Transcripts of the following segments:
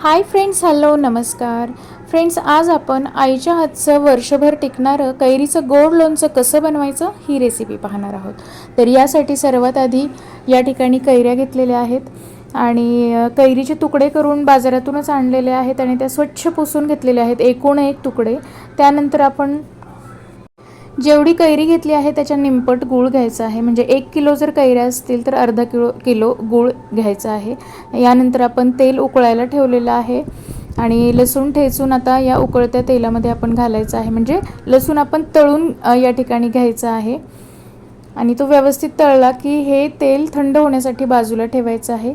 हाय friends hello नमस्कार. Friends आज आपण आईच्या हातचं वर्षभर टिकणारं कैरीचं गोड लोणचं कसं बनवायचं ही रेसिपी पाहणार आहोत. तर यासाठी सर्वात आधी या ठिकाणी कैऱ्या घेतलेल्या आहेत आणि कैरीचे तुकडे करून बाजारातूनच आणलेले आहेत आणि त्या स्वच्छ पुसून घेतलेल्या आहेत एकूण एक तुकडे. त्यानंतर आपण जेवढी कैरी घेतली आहे त्याच्या निंपट गूळ घ्यायचा आहे. म्हणजे एक किलो जर कैऱ्या असतील तर अर्धा किलो किलो गूळ घ्यायचा आहे. यानंतर आपण तेल उकळायला ठेवलेलं आहे. आणि लसूण ठेचून आता या उकळत्या तेलामध्ये आपण घालायचं आहे. म्हणजे लसूण आपण तळून या ठिकाणी घ्यायचा आहे. आणि तो व्यवस्थित तळला की हे तेल थंड होण्यासाठी बाजूला ठेवायचं आहे.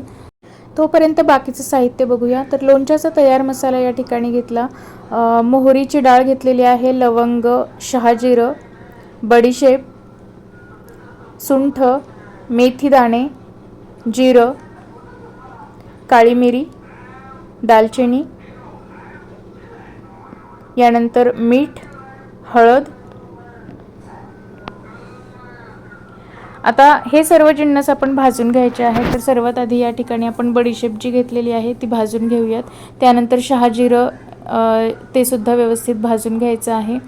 तोपर्यंत बाकीचं साहित्य बघूया. तर लोणच्याचा तयार मसाला या ठिकाणी घेतला. मोहरीची डाळ घेतलेली आहे लवंग शहाजिरं बडीशेप सुंठ मेथी दाणे जिरं काळी मिरी दालचिनी यानंतर मीठ हळद. आता हे सर्व जिन्नस आपण भाजून घ्यायचे आहे तर सर्वात आधी या ठिकाणी आपण बडीशेप जी घेतलेली आहे ती भाजून घेऊयात. त्यानंतर शहाजिरं ते सुद्धा व्यवस्थित भाजून घ्यायचं आहे.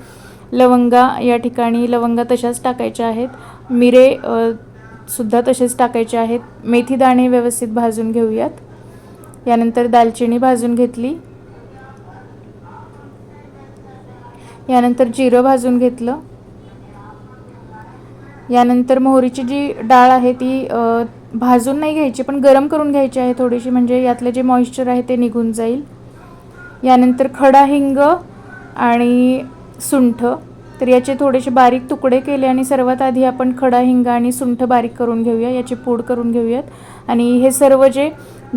लवंगा या ठिकाणी लवंगा तशाच टाकायच्या आहेत. मिरे सुद्धा तसेच टाकायचे आहेत. मेथी दाणे व्यवस्थित भाजून घेऊयात. यानंतर दालचिनी भाजून घेतली. यानंतर जिरं भाजून घेतलं. यानंतर मोहरीची जी डाळ आहे ती भाजून नाही घ्यायची पण गरम करून घ्यायची आहे थोडीशी म्हणजे यातलं जे मॉइश्चर आहे ते निघून जाईल. यानंतर खडा हिंग आणि सुंठ तर याचे थोडेसे बारीक तुकडे केले आणि सर्वात आधी आपण खडा हिंगा आणि सुंठ बारीक करून घेऊया. याची पूड करून घेऊयात. आणि हे सर्व जे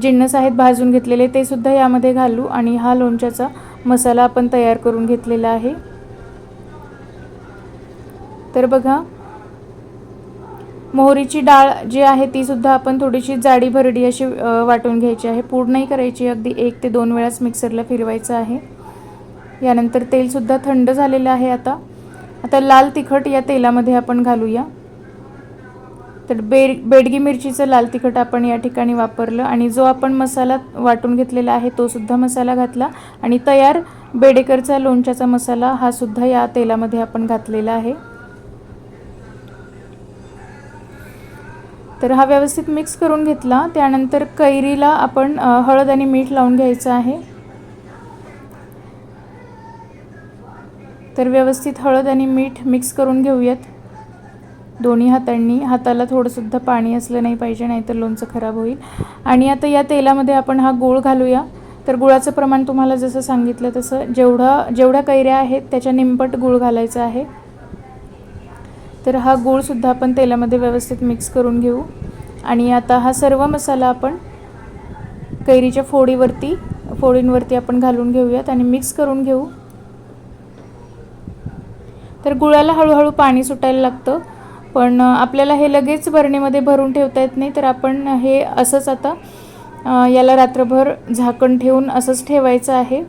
जिन्नस आहेत भाजून घेतलेले ते सुद्धा यामध्ये घालू. आणि हा लोणच्याचा मसाला आपण तयार करून घेतलेला आहे. तर बघा मोहरीची डाळ जी आहे ती सुद्धा आपण थोडीशी जाडी भरडी अशी वाटून घ्यायची आहे. पूड नाही करायची अगदी एक ते दोन वेळाच मिक्सरला फिरवायचं आहे. यानंतर तेलसुद्धा थंड झालेलं आहे आता. आता लाल तिखट या तेलामध्ये आपण घालूया. तर बेड बेडगी मिरचीचं लाल तिखट आपण या ठिकाणी वापरलं आणि जो आपण मसाला वाटून घेतलेला आहे तोसुद्धा मसाला घातला आणि तयार बेडेकरचा लोणच्याचा मसाला हा सुद्धा या तेलामध्ये आपण घातलेला आहे. तर हा व्यवस्थित मिक्स करून घेतला. त्यानंतर कैरीला आपण हळद आणि मीठ लावून घ्यायचं आहे. तर व्यवस्थित हळद आणि मीठ मिक्स करून घेऊयात. दोन्ही हातांनी हाताला थोडंसुद्धा पाणी असलं नाही पाहिजे नाहीतर लोणचं खराब होईल. आणि आता या तेलामध्ये आपण हा गूळ घालूया. तर गुळाचं प्रमाण तुम्हाला जसं सांगितलं तसं जेवढा जेवढ्या कैऱ्या आहेत त्याच्या निंपट गूळ घालायचा आहे. तर हा गूळसुद्धा आपण तेलामध्ये व्यवस्थित मिक्स करून घेऊ. आणि आता हा सर्व मसाला आपण कैरीच्या फोडीवरती फोडींवरती आपण घालून घेऊयात आणि मिक्स करून घेऊ. तर गुळाला हळूहळू पाणी सुटायला लागतं. पण आपल्याला हे लगेच बरणीमध्ये भरून ठेवता येत नाही तर आपण हे असंच आता याला रात्रभर झाकण ठेवून असंच ठेवायचं आहे.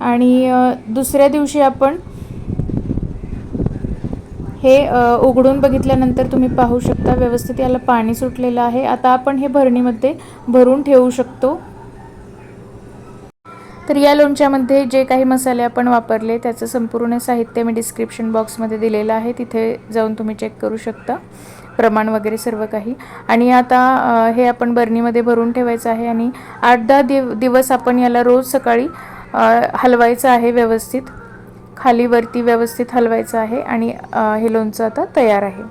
आणि दुसऱ्या दिवशी आपण हे उघडून बघितल्यानंतर तुम्ही पाहू शकता व्यवस्थित याला पाणी सुटलेलं आहे. आता आपण हे भरणीमध्ये भरून ठेवू शकतो. तर या लोणच्यामध्ये जे काही मसाले आपण वापरले त्याचं संपूर्ण साहित्य मी डिस्क्रिप्शन बॉक्समध्ये दिलेलं आहे. तिथे जाऊन तुम्ही चेक करू शकता. प्रमाण वगैरे सर्व काही. आणि आता हे आपण बरणीमध्ये भरून ठेवायचं आहे आणि आठ दहा दिव दिवस आपण याला रोज सकाळी हलवायचं आहे व्यवस्थित. खाली वरती व्यवस्थित हलवायचं आहे आणि हे लोणचं आता तयार आहे.